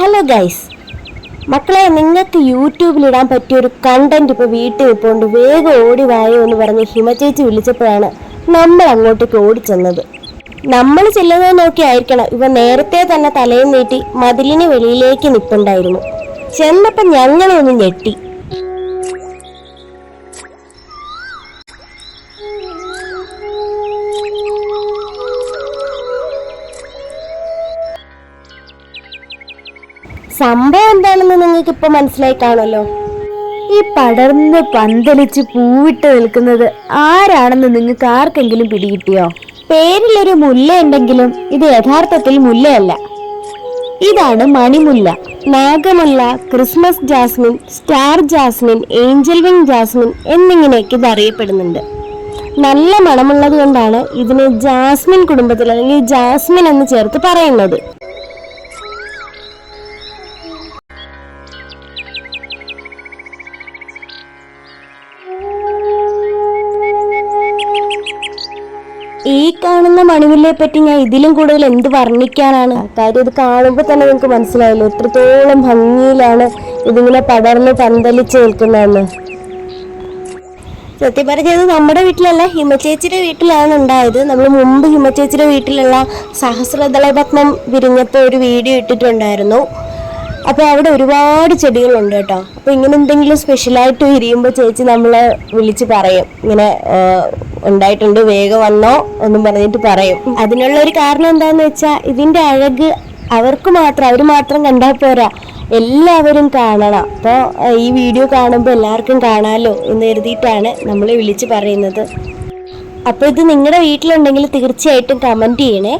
Hello guys മക്കളെ നിങ്ങൾക്ക് യൂട്യൂബിലിടാൻ പറ്റിയ ഒരു കണ്ടന്റ് ഇപ്പോൾ വീട്ടിൽ നിൽപ്പുണ്ട് വേഗം ഓടി വായോ എന്ന് പറഞ്ഞ് ഹിമചേച്ചി വിളിച്ചപ്പോഴാണ് നമ്മൾ അങ്ങോട്ടേക്ക് ഓടിച്ചെന്നത് നമ്മൾ ചെല്ലുന്നത് നോക്കി ആയിരിക്കണം. ഇവ നേരത്തെ തന്നെ തലയിൽ നീട്ടി മതിലിന് വെളിയിലേക്ക് നിൽപ്പുണ്ടായിരുന്നു ചെന്നപ്പോൾ ഞങ്ങളൊന്ന് ഞെട്ടി. സംഭവം എന്താണെന്ന് നിങ്ങൾക്ക് ഇപ്പൊ മനസ്സിലായി കാണുമല്ലോ ഈ പടർന്ന് പന്തലിച്ച് പൂവിട്ട് നിൽക്കുന്നത് ആരാണെന്ന് നിങ്ങൾക്ക് ആർക്കെങ്കിലും പിടികിട്ടിയോ? പേരിലൊരു മുല്ല ഉണ്ടെങ്കിലും ഇത് യഥാർത്ഥത്തിൽ മുല്ലയല്ല. ഇതാണ് മണിമുല്ല. നാഗമുല്ല Christmas jasmine star jasmine angel wing jasmine എന്നിങ്ങനെയൊക്കെ ഇത് അറിയപ്പെടുന്നുണ്ട്. നല്ല മണമുള്ളത് കൊണ്ടാണ് ഇതിനെ ജാസ്മിൻ കുടുംബത്തിൽ അല്ലെങ്കിൽ ജാസ്മിൻ എന്ന് ചേർത്ത് പറയുന്നത്. ഈ കാണുന്ന മണിമുല്ലയെ പറ്റി ഞാൻ ഇതിലും കൂടുതൽ എന്ത് വർണിക്കാനാണ്? കാര്യം ഇത് കാണുമ്പോൾ തന്നെ നിങ്ങൾക്ക് മനസ്സിലായല്ലോ? എത്രത്തോളം ഭംഗിയിലാണ് ഇതിങ്ങനെ പടർന്ന് പന്തലിച്ച് നിൽക്കുന്നതെന്ന്. സത്യം പറഞ്ഞത് നമ്മുടെ വീട്ടിലല്ല ഹിമചേച്ചിയുടെ വീട്ടിലാണ് ഉണ്ടായത്. നമ്മൾ മുമ്പ് ഹിമചേച്ചിയുടെ വീട്ടിലുള്ള സഹസ്രദളപത്മം വിരിഞ്ഞപ്പോൾ ഒരു വീഡിയോ ഇട്ടിട്ടുണ്ടായിരുന്നു. അപ്പോൾ അവിടെ ഒരുപാട് ചെടികളുണ്ട് കേട്ടോ. അപ്പോൾ ഇങ്ങനെ എന്തെങ്കിലും സ്പെഷ്യലായിട്ട് വിരിയുമ്പോൾ ചേച്ചി നമ്മളെ വിളിച്ച് പറയും. ഇങ്ങനെ ഉണ്ടായിട്ടുണ്ട് വേഗം വന്നോ എന്നും പറഞ്ഞിട്ട് പറയും. അതിനുള്ള ഒരു കാരണം എന്താണെന്ന് വെച്ചാൽ ഇതിന്റെ അഴക് അവർക്ക് മാത്രം അവർ മാത്രം കണ്ടാൽ പോരാ. എല്ലാവരും കാണണം. അപ്പോൾ ഈ വീഡിയോ കാണുമ്പോൾ എല്ലാവർക്കും കാണാമല്ലോ എന്ന് കരുതിയിട്ടാണ് നമ്മൾ വിളിച്ച് പറയുന്നത്. അപ്പോൾ ഇത് നിങ്ങളുടെ വീട്ടിലുണ്ടെങ്കിൽ തീർച്ചയായിട്ടും കമന്റ് ചെയ്യണേ.